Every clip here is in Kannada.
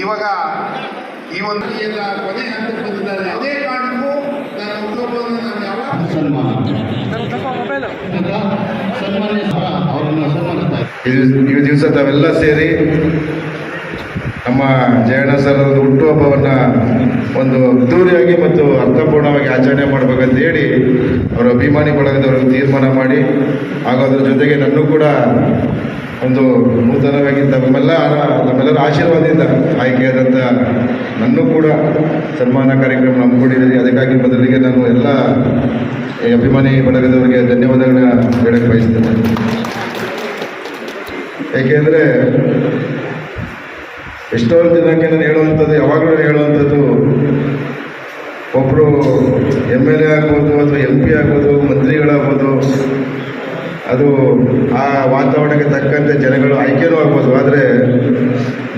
ಇವಾಗ ಈ ಒಂದು ಎಲ್ಲ ಕೊನೆ ಹಂತದಲ್ಲಿ ಬಂದಿದ್ದಾರೆ ಅದೇ ಕಾರಣಕ್ಕೂ ನನ್ನ ಹುಟ್ಟುಹಬ್ಬವನ್ನು ನಾನು ಯಾವಾಗ ಈ ದಿವಸ ತಾವೆಲ್ಲ ಸೇರಿ ನಮ್ಮ ಜಯಣ್ಣ ಸರ್ ಹುಟ್ಟು ಹುಟ್ಟುಹಬ್ಬವನ್ನು ಒಂದು ಅದ್ದೂರಿಯಾಗಿ ಮತ್ತು ಅರ್ಥಪೂರ್ಣವಾಗಿ ಆಚರಣೆ ಮಾಡಬೇಕಂತ ಹೇಳಿ ಅವರ ಅಭಿಮಾನಿ ಬಳಗದವರು ತೀರ್ಮಾನ ಮಾಡಿ, ಹಾಗೂ ಅದರ ಜೊತೆಗೆ ನನ್ನೂ ಕೂಡ ಒಂದು ನೂತನವಾಗಿ ತಮ್ಮೆಲ್ಲ ನಮ್ಮೆಲ್ಲರ ಆಶೀರ್ವಾದದಿಂದ ಆಯ್ಕೆಯಾದಂಥ ನನ್ನೂ ಕೂಡ ಸನ್ಮಾನ ಕಾರ್ಯಕ್ರಮ ಹಮ್ಮಿಕೊಂಡಿದ್ದೀರಿ ಅದಕ್ಕಾಗಿ ಮೊದಲಿಗೆ ನಾನು ಎಲ್ಲ ಅಭಿಮಾನಿ ಬಳಗದವರಿಗೆ ಧನ್ಯವಾದಗಳನ್ನ ಹೇಳಕ್ಕೆ ಬಯಸ್ತೇನೆ. ಏಕೆಂದರೆ ಎಷ್ಟೊಂದು ಜನಕ್ಕೆ ನಾನು ಹೇಳುವಂಥದ್ದು, ಯಾವಾಗಲೂ ಹೇಳುವಂಥದ್ದು ಒಬ್ಬರು ಎಂ ಎಲ್ ಎ ಆಗ್ಬೋದು ಅಥವಾ ಎಂ ಪಿ ಆಗ್ಬೋದು, ಮಂತ್ರಿಗಳಾಗ್ಬೋದು, ಅದು ಆ ವಾತಾವರಣಕ್ಕೆ ತಕ್ಕಂತೆ ಜನಗಳು ಆಯ್ಕೆನೂ ಆಗ್ಬೋದು. ಆದರೆ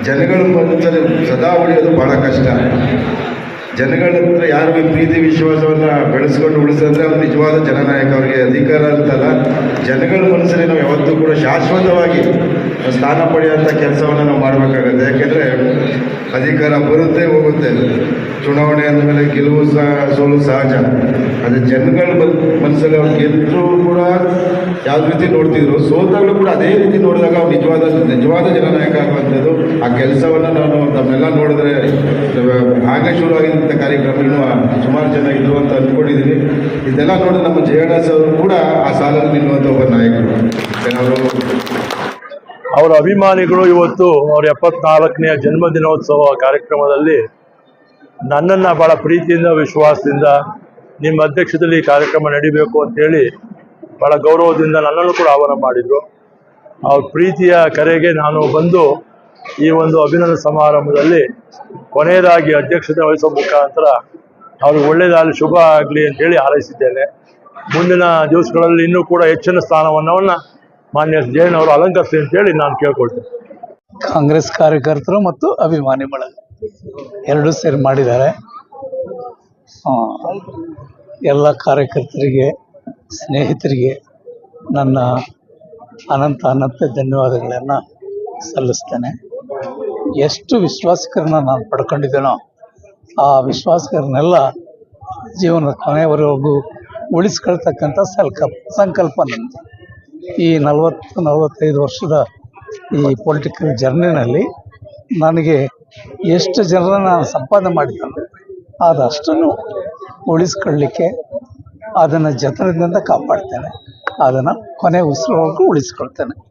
ಜನಗಳ ಮನಸ್ಸಲ್ಲಿ ಸದಾ ಉಳಿಯೋದು ಭಾಳ ಕಷ್ಟ. ಜನಗಳ ಹತ್ರ ಯಾರು ಪ್ರೀತಿ, ವಿಶ್ವಾಸವನ್ನು ಬೆಳೆಸ್ಕೊಂಡು ಉಳಿಸಿದ್ರೆ ಅವ್ರು ನಿಜವಾದ ಜನನಾಯಕ. ಅವರಿಗೆ ಅಧಿಕಾರ ಅಂತಲ್ಲ, ಜನಗಳ ಮನಸ್ಸಲ್ಲಿ ನಾವು ಯಾವತ್ತೂ ಕೂಡ ಶಾಶ್ವತವಾಗಿ ಸ್ಥಾನ ಪಡೆಯುವಂಥ ಕೆಲಸವನ್ನು ನಾವು ಮಾಡಬೇಕಾಗುತ್ತೆ. ಯಾಕೆಂದರೆ ಅಧಿಕಾರ ಬರುತ್ತೆ, ಹೋಗುತ್ತೆ. ಚುನಾವಣೆ ಅಂದಮೇಲೆ ಗೆಲುವು ಸಹ, ಸೋಲು ಸಹಜ. ಅದೇ ಜನಗಳ ಮನ್- ಮನಸ್ಸಲ್ಲಿ ಅವ್ರು ಗೆದ್ದರೂ ಕೂಡ ಯಾವ ರೀತಿ ನೋಡ್ತಿದ್ರು, ಸೋತಾಗಲೂ ಕೂಡ ಅದೇ ರೀತಿ ನೋಡಿದಾಗ ಅವ್ರು ನಿಜವಾದ ನಿಜವಾದ ಜನನಾಯಕ ಆಗುವಂಥದ್ದು. ಆ ಕೆಲಸವನ್ನು ನಾನು ತಮ್ಮೆಲ್ಲ ನೋಡಿದ್ರೆ ಹಾಗೆ ಶುರುವಾಗಿದ್ದಂಥ ಕಾರ್ಯಕ್ರಮ ಇನ್ನೂ ಸುಮಾರು ಜನ ಇದ್ರು ಅಂತ ಅಂದ್ಕೊಂಡಿದ್ದೀನಿ ಇದೆಲ್ಲ ನೋಡಿ ನಮ್ಮ ಜಯಣ್ಣ ಅವರು ಕೂಡ ಆ ಸಾಲಲ್ಲಿ ನಿಲ್ಲುವಂಥ ಒಬ್ಬ ನಾಯಕರು. ಅವರು ಅವರ ಅಭಿಮಾನಿಗಳು ಇವತ್ತು ಅವರ ಎಪ್ಪತ್ನಾಲ್ಕನೆಯ ಜನ್ಮದಿನೋತ್ಸವ ಕಾರ್ಯಕ್ರಮದಲ್ಲಿ ನನ್ನನ್ನು ಬಹಳ ಪ್ರೀತಿಯಿಂದ, ವಿಶ್ವಾಸದಿಂದ ನಿಮ್ಮ ಅಧ್ಯಕ್ಷದಲ್ಲಿ ಈ ಕಾರ್ಯಕ್ರಮ ನಡಿಬೇಕು ಅಂತೇಳಿ ಬಹಳ ಗೌರವದಿಂದ ನನ್ನನ್ನು ಕೂಡ ಆಹ್ವಾನ ಮಾಡಿದರು. ಅವ್ರ ಪ್ರೀತಿಯ ಕರೆಗೆ ನಾನು ಬಂದು ಈ ಒಂದು ಅಭಿನಂದನೆ ಸಮಾರಂಭದಲ್ಲಿ ಕೊನೆಯದಾಗಿ ಅಧ್ಯಕ್ಷತೆ ವಹಿಸುವ ಮುಖಾಂತರ ಅವ್ರಿಗೆ ಒಳ್ಳೆಯದಾಗಲಿ, ಶುಭ ಆಗಲಿ ಅಂತೇಳಿ ಹಾರೈಸಿದ್ದೇನೆ. ಮುಂದಿನ ದಿವಸಗಳಲ್ಲಿ ಇನ್ನೂ ಕೂಡ ಹೆಚ್ಚಿನ ಸ್ಥಾನಮಾನವನ್ನು ಮಾನ್ಯ ಜೈನ್ ಅವರು ಅಲಂಕರಿಸಿ ಅಂತೇಳಿ ನಾನು ಕೇಳ್ಕೊಳ್ತೇನೆ. ಕಾಂಗ್ರೆಸ್ ಕಾರ್ಯಕರ್ತರು ಮತ್ತು ಅಭಿಮಾನಿ ಬಳಗ. ಎರಡು ಸೇರಿ ಮಾಡಿದ್ದಾರೆ. ಎಲ್ಲ ಕಾರ್ಯಕರ್ತರಿಗೆ, ಸ್ನೇಹಿತರಿಗೆ ನನ್ನ ಅನಂತ ಅನಂತ ಧನ್ಯವಾದಗಳನ್ನು ಸಲ್ಲಿಸ್ತೇನೆ. ಎಷ್ಟು ವಿಶ್ವಾಸಕರನ್ನ ನಾನು ಪಡ್ಕೊಂಡಿದ್ದೇನೋ ಆ ವಿಶ್ವಾಸಕರನ್ನೆಲ್ಲ ಜೀವನದ ಕೊನೆಯವರೆಗೂ ಉಳಿಸ್ಕೊಳ್ತಕ್ಕಂಥ ಸಂಕಲ್ಪ ಸಂಕಲ್ಪ ನನ್ನದು ಈ ನಲವತ್ತು, ನಲವತ್ತೈದು ವರ್ಷದ ಈ ಪೊಲಿಟಿಕಲ್ ಜರ್ನಿನಲ್ಲಿ ನನಗೆ ಎಷ್ಟು ಜನರನ್ನು ನಾನು ಸಂಪಾದನೆ ಮಾಡಿದ್ದೇನೆ, ಆದಷ್ಟನ್ನು ಉಳಿಸ್ಕೊಳ್ಳಿಕ್ಕೆ ಅದನ್ನು ಜತನದಿಂದ ಕಾಪಾಡ್ತೇನೆ, ಅದನ್ನು ಕೊನೆ ಉಸಿರುವರೆಗೂ ಉಳಿಸ್ಕೊಳ್ತೇನೆ.